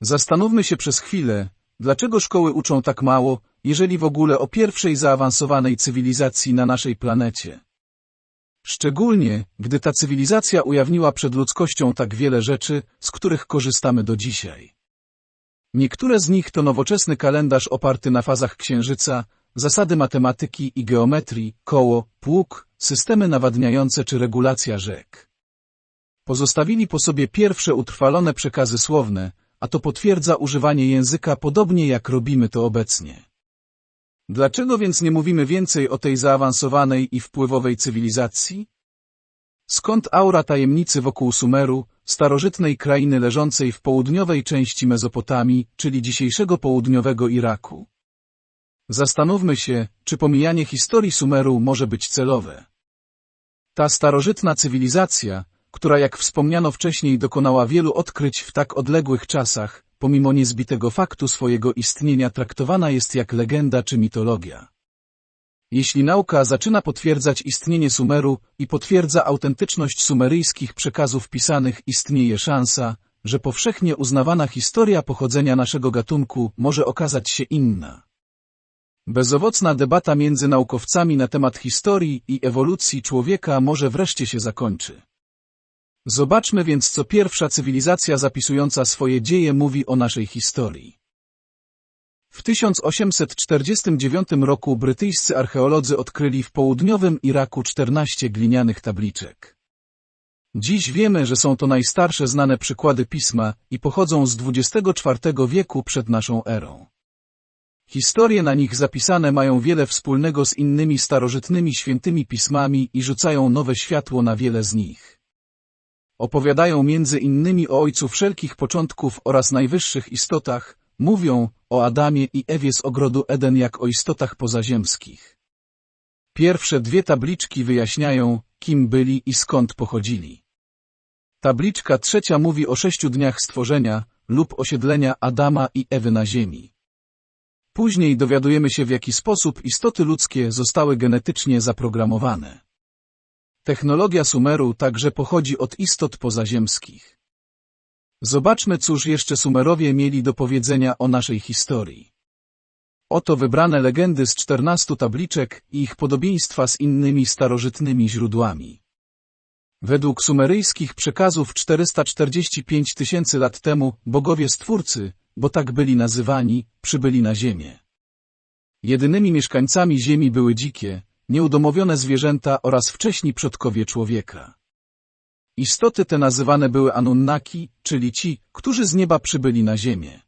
Zastanówmy się przez chwilę, dlaczego szkoły uczą tak mało, jeżeli w ogóle o pierwszej zaawansowanej cywilizacji na naszej planecie. Szczególnie, gdy ta cywilizacja ujawniła przed ludzkością tak wiele rzeczy, z których korzystamy do dzisiaj. Niektóre z nich to nowoczesny kalendarz oparty na fazach księżyca, zasady matematyki i geometrii, koło, pług, systemy nawadniające czy regulacja rzek. Pozostawili po sobie pierwsze utrwalone przekazy słowne, a to potwierdza używanie języka podobnie jak robimy to obecnie. Dlaczego więc nie mówimy więcej o tej zaawansowanej i wpływowej cywilizacji? Skąd aura tajemnicy wokół Sumeru, starożytnej krainy leżącej w południowej części Mezopotamii, czyli dzisiejszego południowego Iraku? Zastanówmy się, czy pomijanie historii Sumeru może być celowe. Ta starożytna cywilizacja, która jak wspomniano wcześniej dokonała wielu odkryć w tak odległych czasach, pomimo niezbitego faktu swojego istnienia traktowana jest jak legenda czy mitologia. Jeśli nauka zaczyna potwierdzać istnienie Sumeru i potwierdza autentyczność sumeryjskich przekazów pisanych, istnieje szansa, że powszechnie uznawana historia pochodzenia naszego gatunku może okazać się inna. Bezowocna debata między naukowcami na temat historii i ewolucji człowieka może wreszcie się zakończy. Zobaczmy więc, co pierwsza cywilizacja zapisująca swoje dzieje mówi o naszej historii. W 1849 roku brytyjscy archeolodzy odkryli w południowym Iraku 14 glinianych tabliczek. Dziś wiemy, że są to najstarsze znane przykłady pisma i pochodzą z XXIV wieku przed naszą erą. Historie na nich zapisane mają wiele wspólnego z innymi starożytnymi świętymi pismami i rzucają nowe światło na wiele z nich. Opowiadają między innymi o Ojcu wszelkich początków oraz najwyższych istotach, mówią o Adamie i Ewie z ogrodu Eden jak o istotach pozaziemskich. Pierwsze dwie tabliczki wyjaśniają, kim byli i skąd pochodzili. Tabliczka trzecia mówi o sześciu dniach stworzenia lub osiedlenia Adama i Ewy na ziemi. Później dowiadujemy się w jaki sposób istoty ludzkie zostały genetycznie zaprogramowane. Technologia Sumeru także pochodzi od istot pozaziemskich. Zobaczmy, cóż jeszcze Sumerowie mieli do powiedzenia o naszej historii. Oto wybrane legendy z czternastu tabliczek i ich podobieństwa z innymi starożytnymi źródłami. Według sumeryjskich przekazów 445 tysięcy lat temu bogowie stwórcy, bo tak byli nazywani, przybyli na ziemię. Jedynymi mieszkańcami ziemi były dzikie, nieudomowione zwierzęta oraz wcześni przodkowie człowieka. Istoty te nazywane były Anunnaki, czyli ci, którzy z nieba przybyli na ziemię.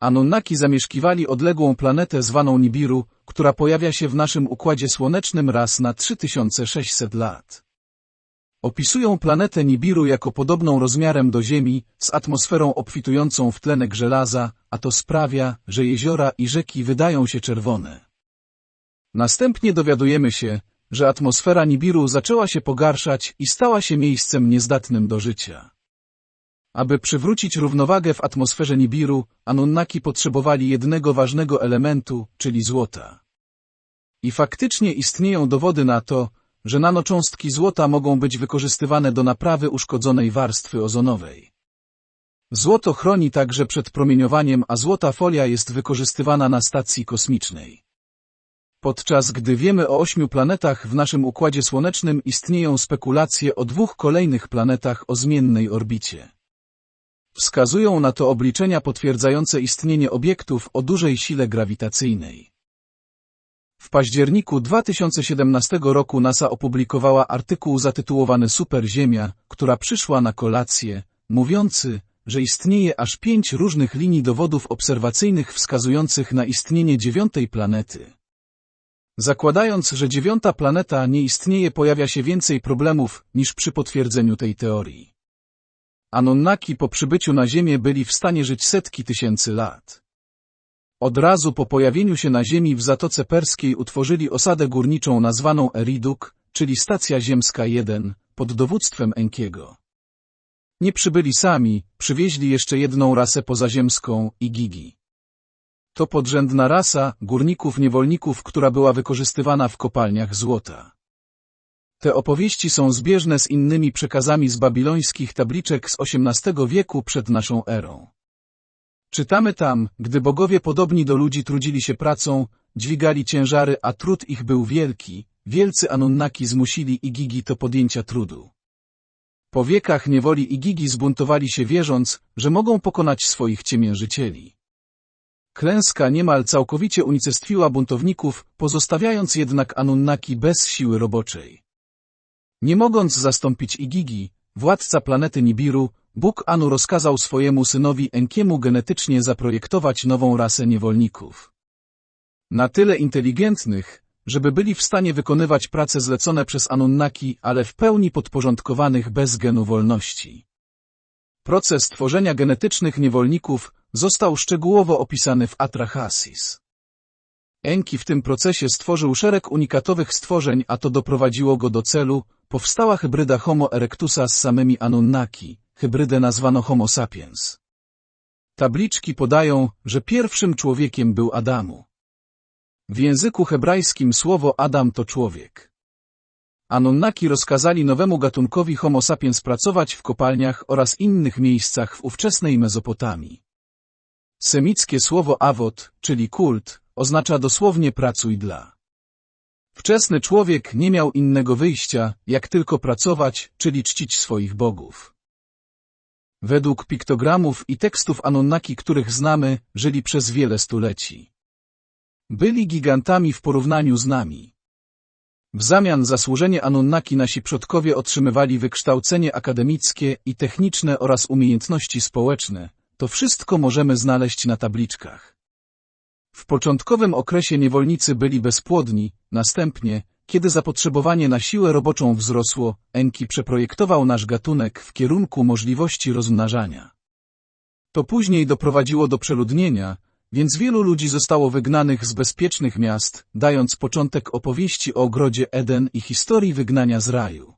Anunnaki zamieszkiwali odległą planetę zwaną Nibiru, która pojawia się w naszym Układzie Słonecznym raz na 3600 lat. Opisują planetę Nibiru jako podobną rozmiarem do Ziemi, z atmosferą obfitującą w tlenek żelaza, a to sprawia, że jeziora i rzeki wydają się czerwone. Następnie dowiadujemy się, że atmosfera Nibiru zaczęła się pogarszać i stała się miejscem niezdatnym do życia. Aby przywrócić równowagę w atmosferze Nibiru, Anunnaki potrzebowali jednego ważnego elementu, czyli złota. I faktycznie istnieją dowody na to, że nanocząstki złota mogą być wykorzystywane do naprawy uszkodzonej warstwy ozonowej. Złoto chroni także przed promieniowaniem, a złota folia jest wykorzystywana na stacji kosmicznej. Podczas gdy wiemy o ośmiu planetach w naszym Układzie Słonecznym istnieją spekulacje o dwóch kolejnych planetach o zmiennej orbicie. Wskazują na to obliczenia potwierdzające istnienie obiektów o dużej sile grawitacyjnej. W październiku 2017 roku NASA opublikowała artykuł zatytułowany Super Ziemia, która przyszła na kolację, mówiący, że istnieje aż pięć różnych linii dowodów obserwacyjnych wskazujących na istnienie dziewiątej planety. Zakładając, że dziewiąta planeta nie istnieje, pojawia się więcej problemów niż przy potwierdzeniu tej teorii. Anunnaki po przybyciu na Ziemię byli w stanie żyć setki tysięcy lat. Od razu po pojawieniu się na Ziemi w Zatoce Perskiej utworzyli osadę górniczą nazwaną Eriduk, czyli Stacja Ziemska 1, pod dowództwem Enkiego. Nie przybyli sami, przywieźli jeszcze jedną rasę pozaziemską, Igigi. To podrzędna rasa górników-niewolników, która była wykorzystywana w kopalniach złota. Te opowieści są zbieżne z innymi przekazami z babilońskich tabliczek z XVIII wieku przed naszą erą. Czytamy tam, gdy bogowie podobni do ludzi trudzili się pracą, dźwigali ciężary, a trud ich był wielki, wielcy Anunnaki zmusili Igigi do podjęcia trudu. Po wiekach niewoli Igigi zbuntowali się wierząc, że mogą pokonać swoich ciemiężycieli. Klęska niemal całkowicie unicestwiła buntowników, pozostawiając jednak Anunnaki bez siły roboczej. Nie mogąc zastąpić Igigi, władca planety Nibiru, Bóg Anu rozkazał swojemu synowi Enkiemu genetycznie zaprojektować nową rasę niewolników. Na tyle inteligentnych, żeby byli w stanie wykonywać prace zlecone przez Anunnaki, ale w pełni podporządkowanych bez genu wolności. Proces tworzenia genetycznych niewolników został szczegółowo opisany w Atrahasis. Enki w tym procesie stworzył szereg unikatowych stworzeń, a to doprowadziło go do celu, powstała hybryda Homo erectusa z samymi Anunnaki, hybrydę nazwano Homo sapiens. Tabliczki podają, że pierwszym człowiekiem był Adamu. W języku hebrajskim słowo Adam to człowiek. Anunnaki rozkazali nowemu gatunkowi Homo sapiens pracować w kopalniach oraz innych miejscach w ówczesnej Mezopotamii. Semickie słowo awot, czyli kult, oznacza dosłownie pracuj dla. Wczesny człowiek nie miał innego wyjścia, jak tylko pracować, czyli czcić swoich bogów. Według piktogramów i tekstów Anunnaki, których znamy, żyli przez wiele stuleci. Byli gigantami w porównaniu z nami. W zamian za służenie Anunnaki nasi przodkowie otrzymywali wykształcenie akademickie i techniczne oraz umiejętności społeczne. To wszystko możemy znaleźć na tabliczkach. W początkowym okresie niewolnicy byli bezpłodni, następnie, kiedy zapotrzebowanie na siłę roboczą wzrosło, Enki przeprojektował nasz gatunek w kierunku możliwości rozmnażania. To później doprowadziło do przeludnienia, więc wielu ludzi zostało wygnanych z bezpiecznych miast, dając początek opowieści o ogrodzie Eden i historii wygnania z raju.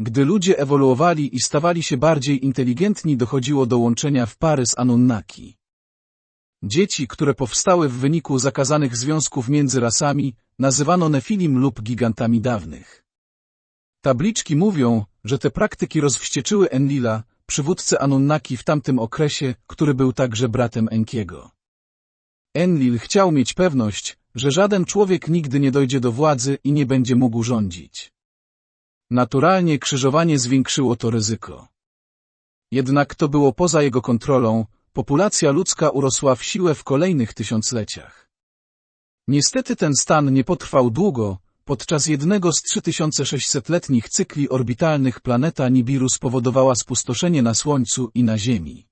Gdy ludzie ewoluowali i stawali się bardziej inteligentni dochodziło do łączenia w pary z Anunnaki. Dzieci, które powstały w wyniku zakazanych związków między rasami, nazywano nefilim lub gigantami dawnych. Tabliczki mówią, że te praktyki rozwścieczyły Enlila, przywódcę Anunnaki w tamtym okresie, który był także bratem Enkiego. Enlil chciał mieć pewność, że żaden człowiek nigdy nie dojdzie do władzy i nie będzie mógł rządzić. Naturalnie krzyżowanie zwiększyło to ryzyko. Jednak to było poza jego kontrolą, populacja ludzka urosła w siłę w kolejnych tysiącleciach. Niestety ten stan nie potrwał długo, podczas jednego z 3600-letnich cykli orbitalnych planeta Nibiru spowodowała spustoszenie na Słońcu i na Ziemi.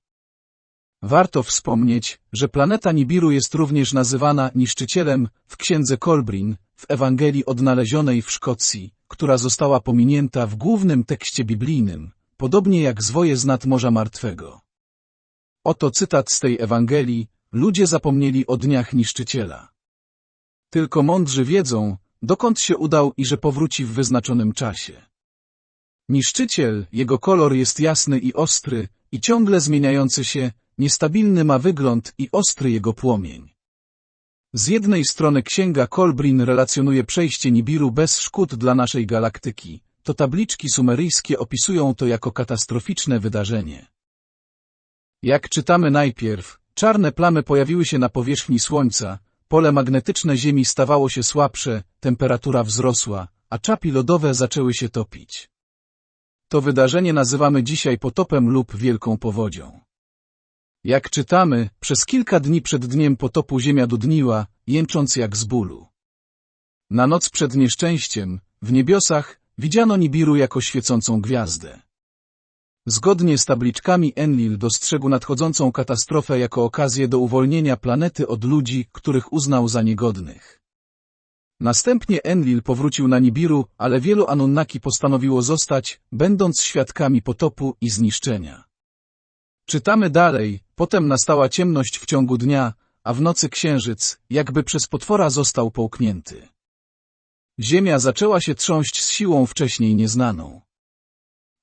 Warto wspomnieć, że planeta Nibiru jest również nazywana niszczycielem w księdze Kolbrin, w Ewangelii odnalezionej w Szkocji, która została pominięta w głównym tekście biblijnym, podobnie jak zwoje z nad Morza Martwego. Oto cytat z tej Ewangelii, ludzie zapomnieli o dniach niszczyciela. Tylko mądrzy wiedzą, dokąd się udał i że powróci w wyznaczonym czasie. Niszczyciel, jego kolor jest jasny i ostry, i ciągle zmieniający się, niestabilny ma wygląd i ostry jego płomień. Z jednej strony księga Kolbrin relacjonuje przejście Nibiru bez szkód dla naszej galaktyki, to tabliczki sumeryjskie opisują to jako katastroficzne wydarzenie. Jak czytamy najpierw, czarne plamy pojawiły się na powierzchni Słońca, pole magnetyczne Ziemi stawało się słabsze, temperatura wzrosła, a czapi lodowe zaczęły się topić. To wydarzenie nazywamy dzisiaj potopem lub wielką powodzią. Jak czytamy, przez kilka dni przed dniem potopu ziemia dudniła, jęcząc jak z bólu. Na noc przed nieszczęściem, w niebiosach, widziano Nibiru jako świecącą gwiazdę. Zgodnie z tabliczkami Enlil dostrzegł nadchodzącą katastrofę jako okazję do uwolnienia planety od ludzi, których uznał za niegodnych. Następnie Enlil powrócił na Nibiru, ale wielu Anunnaki postanowiło zostać, będąc świadkami potopu i zniszczenia. Czytamy dalej, potem nastała ciemność w ciągu dnia, a w nocy księżyc, jakby przez potwora został połknięty. Ziemia zaczęła się trząść z siłą wcześniej nieznaną.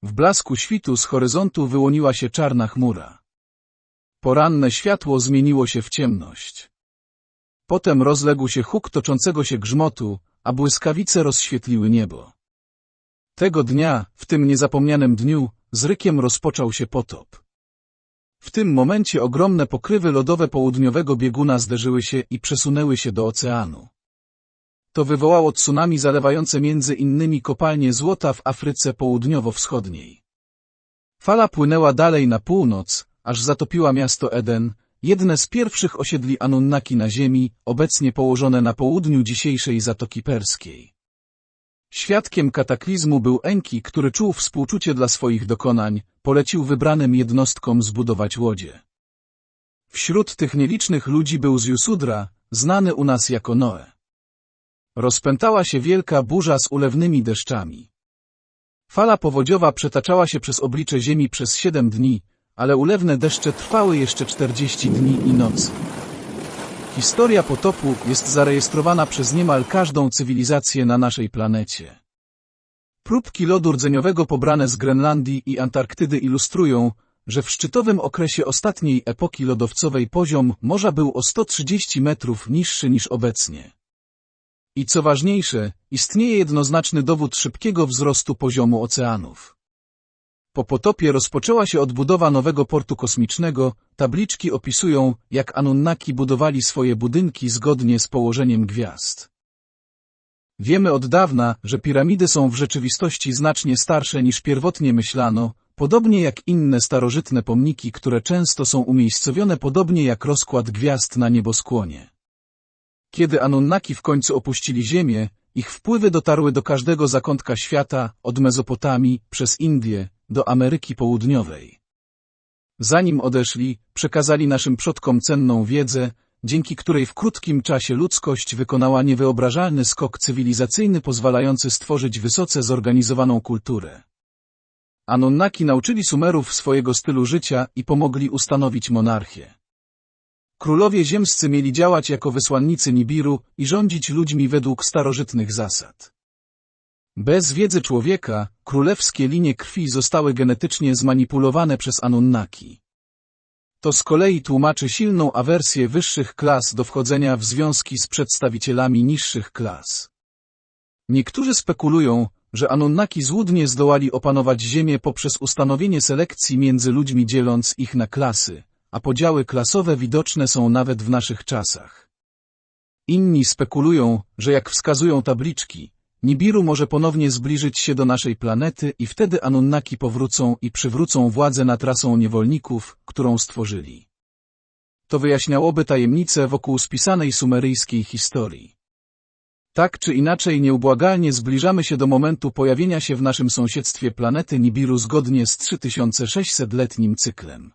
W blasku świtu z horyzontu wyłoniła się czarna chmura. Poranne światło zmieniło się w ciemność. Potem rozległ się huk toczącego się grzmotu, a błyskawice rozświetliły niebo. Tego dnia, w tym niezapomnianym dniu, z rykiem rozpoczął się potop. W tym momencie ogromne pokrywy lodowe południowego bieguna zderzyły się i przesunęły się do oceanu. To wywołało tsunami zalewające między innymi kopalnie złota w Afryce Południowo-Wschodniej. Fala płynęła dalej na północ, aż zatopiła miasto Eden, jedne z pierwszych osiedli Anunnaki na Ziemi, obecnie położone na południu dzisiejszej Zatoki Perskiej. Świadkiem kataklizmu był Enki, który czuł współczucie dla swoich dokonań, polecił wybranym jednostkom zbudować łodzie. Wśród tych nielicznych ludzi był Zjusudra, znany u nas jako Noe. Rozpętała się wielka burza z ulewnymi deszczami. Fala powodziowa przetaczała się przez oblicze ziemi przez siedem dni, ale ulewne deszcze trwały jeszcze czterdzieści dni i nocy. Historia potopu jest zarejestrowana przez niemal każdą cywilizację na naszej planecie. Próbki lodu rdzeniowego pobrane z Grenlandii i Antarktydy ilustrują, że w szczytowym okresie ostatniej epoki lodowcowej poziom morza był o 130 metrów niższy niż obecnie. I co ważniejsze, istnieje jednoznaczny dowód szybkiego wzrostu poziomu oceanów. Po potopie rozpoczęła się odbudowa nowego portu kosmicznego, tabliczki opisują, jak Anunnaki budowali swoje budynki zgodnie z położeniem gwiazd. Wiemy od dawna, że piramidy są w rzeczywistości znacznie starsze niż pierwotnie myślano, podobnie jak inne starożytne pomniki, które często są umiejscowione podobnie jak rozkład gwiazd na nieboskłonie. Kiedy Anunnaki w końcu opuścili Ziemię, ich wpływy dotarły do każdego zakątka świata, od Mezopotamii, przez Indię, do Ameryki Południowej. Zanim odeszli, przekazali naszym przodkom cenną wiedzę, dzięki której w krótkim czasie ludzkość wykonała niewyobrażalny skok cywilizacyjny pozwalający stworzyć wysoce zorganizowaną kulturę. Anunnaki nauczyli Sumerów swojego stylu życia i pomogli ustanowić monarchię. Królowie ziemscy mieli działać jako wysłannicy Nibiru i rządzić ludźmi według starożytnych zasad. Bez wiedzy człowieka, królewskie linie krwi zostały genetycznie zmanipulowane przez Anunnaki. To z kolei tłumaczy silną awersję wyższych klas do wchodzenia w związki z przedstawicielami niższych klas. Niektórzy spekulują, że Anunnaki złudnie zdołali opanować Ziemię poprzez ustanowienie selekcji między ludźmi dzieląc ich na klasy, a podziały klasowe widoczne są nawet w naszych czasach. Inni spekulują, że jak wskazują tabliczki, Nibiru może ponownie zbliżyć się do naszej planety i wtedy Anunnaki powrócą i przywrócą władzę nad rasą niewolników, którą stworzyli. To wyjaśniałoby tajemnicę wokół spisanej sumeryjskiej historii. Tak czy inaczej nieubłagalnie zbliżamy się do momentu pojawienia się w naszym sąsiedztwie planety Nibiru zgodnie z 3600-letnim cyklem.